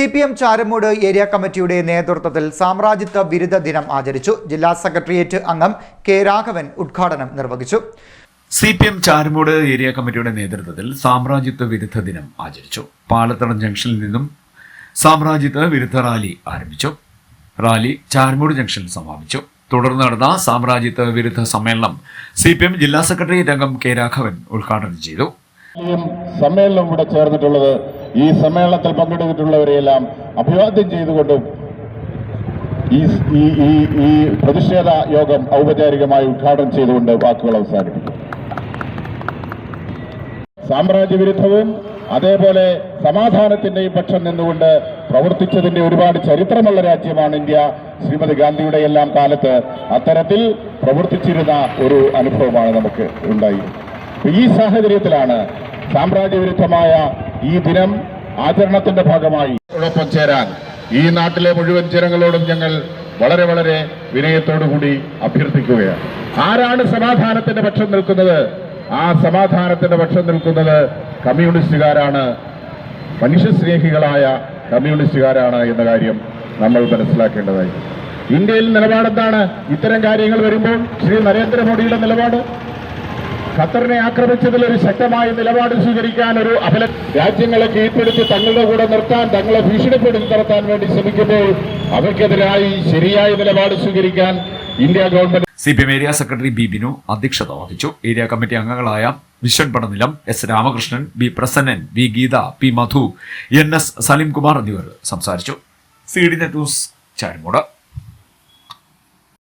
C P M Charamoodu area കമ്മിറ്റിയുടെ നേതൃത്വത്തിൽ സാമ്രാജ്യത്വ വിരുദ്ധ ദിനം ആചരിച്ചു. ജില്ലാ സെക്രട്ടേറിയറ്റ് അംഗം കെ രാഘവൻ ഉദ്ഘാടനം നിർവഹിച്ചു. C P M Charamoodu area കമ്മിറ്റിയുടെ നേതൃത്വത്തിൽ സാമ്രാജ്യത്വ വിരുദ്ധ ദിനം ആചരിച്ചു. പാലത്തടം ജംഗ്ഷനിൽ നിന്നും സാമ്രാജ്യത്വ വിരുദ്ധ റാലി ആരംഭിച്ചു. റാലി ചാരമൂട് ജംഗ്ഷനിൽ സമാപിച്ചു. തുടർന്ന് നടന്ന സാമ്രാജ്യത്വ വിരുദ്ധ സമ്മേളനം സി പി എം ജില്ലാ സെക്രട്ടേറിയറ്റ് അംഗം കെ രാഘവൻ ഉദ്ഘാടനം ചെയ്തു. സമ്മേളനം ഇവിടെ ചേർന്നിട്ടുള്ളത് ഈ സമ്മേളനത്തിൽ പങ്കെടുത്തിട്ടുള്ളവരെയെല്ലാം അഭിവാദ്യം ചെയ്തുകൊണ്ടും ഈ ഈ ഈ പ്രതിഷേധ യോഗം ഔപചാരികമായി ഉദ്ഘാടനം ചെയ്തുകൊണ്ട് വാക്കുകൾ അവസാനിപ്പിക്കും സാമ്രാജ്യവിരുദ്ധവും അതേപോലെ സമാധാനത്തിന്റെയും പക്ഷം നിന്നുകൊണ്ട് പ്രവർത്തിച്ചതിന്റെ ഒരുപാട് ചരിത്രമുള്ള രാജ്യമാണ് ഇന്ത്യ. ശ്രീമതി ഗാന്ധിയുടെ എല്ലാം കാലത്ത് അത്തരത്തിൽ പ്രവർത്തിച്ചിരുന്ന ഒരു അനുഭവമാണ് നമുക്ക് ഉണ്ടായി. ഈ സാഹചര്യത്തിലാണ് സാമ്രാജ്യവിരുദ്ധമായ ഈ ദിനം ആചരണത്തിന്റെ ഭാഗമായി ഒപ്പം ചേരാൻ ഈ നാട്ടിലെ മുഴുവൻ ജനങ്ങളോടും ഞങ്ങൾ വളരെ വളരെ വിനയത്തോടുകൂടി അഭ്യർത്ഥിക്കുകയാണ്. ആരാണ് സമാധാനത്തിന്റെ പക്ഷം നിൽക്കുന്നത്? ആ സമാധാനത്തിന്റെ പക്ഷം നിൽക്കുന്നത് കമ്മ്യൂണിസ്റ്റുകാരാണ്. മനുഷ്യസ്നേഹികളായ കമ്മ്യൂണിസ്റ്റുകാരാണ് എന്ന കാര്യം നമ്മൾ മനസ്സിലാക്കേണ്ടതായി. ഇന്ത്യയിൽ നിലപാടെന്താണ്? ഇത്തരം കാര്യങ്ങൾ വരുമ്പോൾ ശ്രീ നരേന്ദ്രമോദിയുടെ നിലപാട്? ഖത്തറിനെ ആക്രമിച്ചതിൽ ഒരു ശക്തമായ നിലപാട് സ്വീകരിക്കാൻ ഒരു അപല രാജ്യങ്ങളെ കീഴ്പ്പെടുത്തി തങ്ങളുടെ കൂടെ നിർത്താൻ തങ്ങളെ ഭീഷണിപ്പെടുത്തി നിർത്താൻ വേണ്ടി ശ്രമിക്കുമ്പോൾ അവർക്കെതിരായി ശരിയായ നിലപാട് സ്വീകരിക്കാൻ India government C P M area secretary B Binu അധ്യക്ഷത വഹിച്ചു. ഏരിയ കമ്മിറ്റി അംഗങ്ങളായ Vishwan Padanilam S Ramakrishnan B Prasannan V Geetha P Madhu N S Saleemkumar എന്നിവർ സംസാരിച്ചു. C D net news Charimoodu